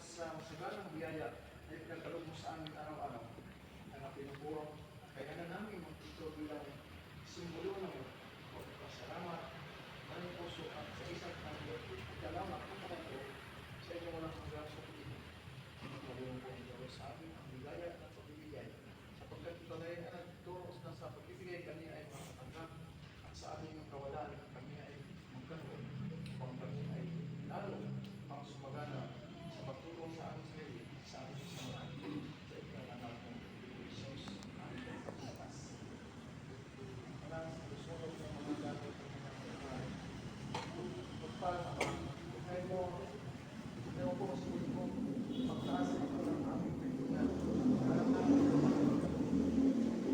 sa masaganang biyaya na ipinagkalog mo sa amin araw-araw na pinupuro. Kaya na namin magtito bilang simbolo ng pagpasalamat ng puso at sa isang tango. Salamat ang mga ito sa inyong walang hanggang sa pagiging. Magpalong po ang Diyos sa amin ang bigaya at pagbibigay. Sapagkat ito na rin ang nagturo na sa pagbibigay kami ay makatanggap at sa aming kawalan kami ay magkaroon. Upang kami ay lalo pang sumagana sa pagtulong sa aming sarili, sa aming samahan, sa ikanganak ng Jesus, aming pagkakas. Maraming sa susunod ng mga gamit ng mga kapatid. Magpapakang, kaya mo, kaya mo sa ko, pagtaas ito ng aming kaibigan. Alam namin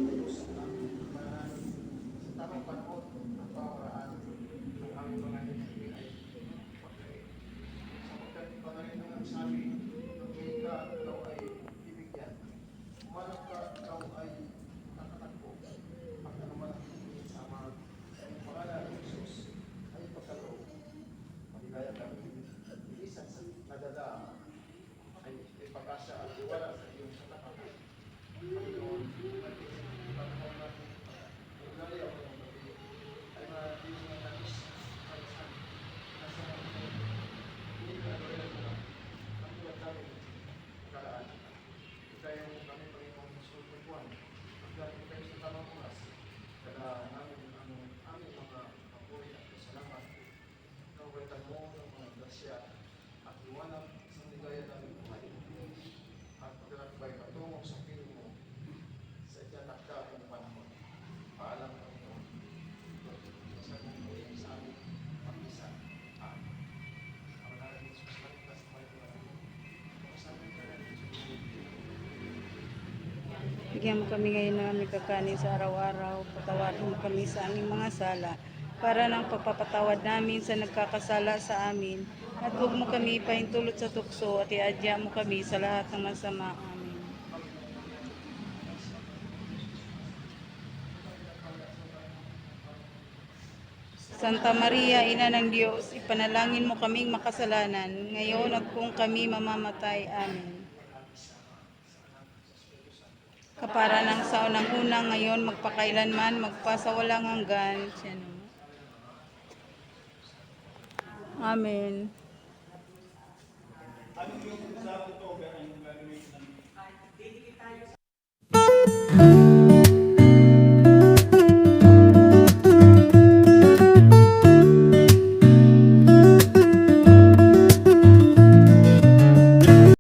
Diyos ang aming pananalig sa tamang panahon at pamaraan ang aming mga hinihiling ay pagkain. Sapagkat ikaw na rin ang nagsabi, Lumingin ka, ikaw ay bibigyan. Umanap ka, ikaw ay nakatakbo. At ano man ang hinihiling sa mga sa iyong pangalan ng Jesus ay pagkaloob. Maligaya kami, bilisan sa nadala ay ay pag-asa at wala sa iyong satakan. Panginoon, panahon natin, ugali ako ng gabi, ay manatili ng nais, kalisan, nasa natin, hindi ka nagawin mo lang, ang tulad namin, kalaan. Ikaya mo kami, Panginoon, sa sulong ng buwan, pagdating kayo sa tamang oras, kada namin ang aming mga papuri at kasalamat, kawitan mo ng mga grasya at iwanag sa ligaya namin buhay. At paglalakbay patungo sa piling mo sa itiyanak ka ng panahon. Paalam ka ito. Sa mong sa aming pag-isa. Amen. Ang nalang ni Jesus, maligtas na may pinagin. Kasabi ka na Jesus. Bigyan mo kami ngayon ng aming kakanin sa araw-araw. Patawarin mo kami sa aming mga sala para ng pagpapatawad namin sa nagkakasala sa amin. At huwag mo kami ipahintulot sa tukso at iadya mo kami sa lahat ng masama. Amen. Santa Maria, Ina ng Diyos, ipanalangin mo kaming makasalanan, ngayon at kung kami mamamatay. Amen. Kapara ng sa unang ngayon, magpakailanman, magpasawalang hanggan. Siya. Amen. Ano yung